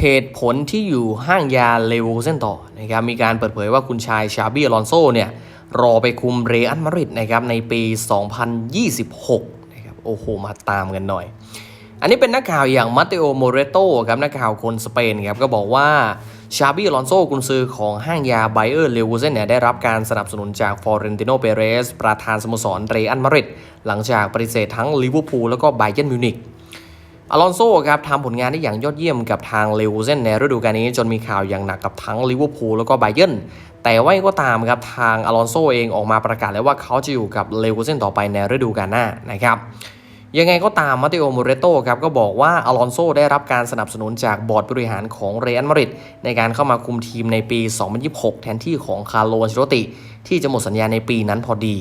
เหตุผลที่อยู่ห้างยาเลวอร์เซนต่อนะครับมีการเปิดเผยว่าคุณชายชาบีอลอนโซเนี่ยรอไปคุมเรอัลมาดริดนะครับในปี 2026นะครับโอ้โห มาตามกันหน่อย อันนี้เป็นนักข่าวอย่างมาเตโอโมเรโตครับนักข่าวคนสเปนครับก็บอกว่าชาบีอลอนโซกุนซือของห้างยาไบเออร์เลวอร์เซนเนี่ยได้รับการสนับสนุนจากฟอร์เรนติโนเปเรส ประธานสโมสรเรอัลมาดริดหลังจากปฏิเสธทั้งลิเวอร์พูลแล้วก็ไบเยนมิวนิก อลอนโซครับทำผลงานได้อย่างยอดเยี่ยมกับทางเลวเซนในฤดูกาลนี้จนมีข่าวอย่างหนักกับทั้งลิเวอร์พูลแล้วก็ไบเยนแต่ว่ายังก็ตามครับทางอลอนโซเองออกมาประกาศแล้วว่าเขาจะอยู่กับเลวเซนต่อไปในฤดูกาลหน้านะครับยังไงก็ตามมาติโอมูเรโตครับก็บอกว่าอลอนโซได้รับการสนับสนุนจากบอร์ดบริหารของเรอัลมาดริดในการเข้ามาคุมทีมในปี 2026 แทนที่ของคาร์โลอันเชโรติ ที่จะหมดสัญญาในปีนั้นพอดี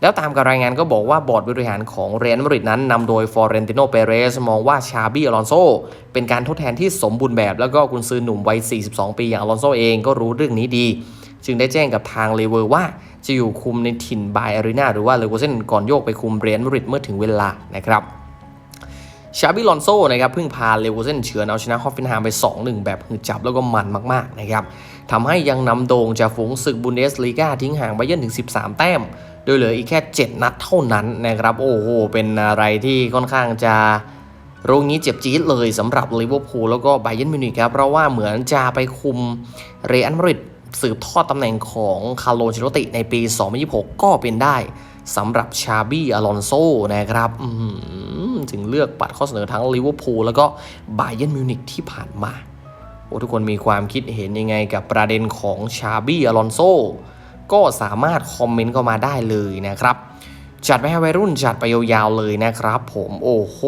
แล้วตามการรายงานก็บอกว่าบอร์ดบริหารของเรอัลมาดริดนั้นนำโดยฟอร์เรนติโนเปเรสมองว่าชาบี้อลอนโซเป็นการทดแทนที่สมบูรณ์แบบ แล้วก็กุนซือหนุ่มวัย 42 ปีอย่างอลอนโซเองก็รู้เรื่องนี้ดี จึงได้แจ้งกับทางเลเวอร์ว่าจะอยู่คุมในถิ่นบายอารีนาหรือว่าเลเวอร์เซนก่อนโยกไปคุมเรอัลมาดริดเมื่อถึงเวลานะครับ ชาบิลอนโซนะครับเพิ่งพาเลเวอร์เซนเฉือนเอาชนะฮอฟฟินฮามไป 2-1 แบบหืดจับแล้วก็มันมากๆนะครับทำให้ยังนำโด่งจากฝูงศึกบุนเดสลีกาทิ้งห่างไบเยร์นถึง 13 แต้ม โดยเหลืออีกแค่ 7 นัดเท่านั้นนะครับ โอ้โห เป็นอะไรที่ค่อนข้างจะโรงนี้เจ็บจี๊ดเลยสำหรับลิเวอร์พูลแล้วก็ไบเยนมิวนิกครับ เพราะว่าเหมือนจะไปคุมเรอัลมาดริดสืบทอดตำแหน่งของคาร์โลชิโรติในปี 2026 ก็เป็นได้สำหรับชาบีอลอนโซนะครับ ถึงเลือกปัดข้อเสนอทั้งลิเวอร์พูลแล้วก็ไบเยร์นมิวนิกที่ผ่านมาโอ้ทุกคนมีความคิดเห็นยังไงกับประเด็นของชาบี้อลอนโซก็สามารถคอมเมนต์เข้ามาได้เลยนะครับ จัดไปให้วัยรุ่นจัดไปยาวๆเลยนะครับ ผมโอ้โห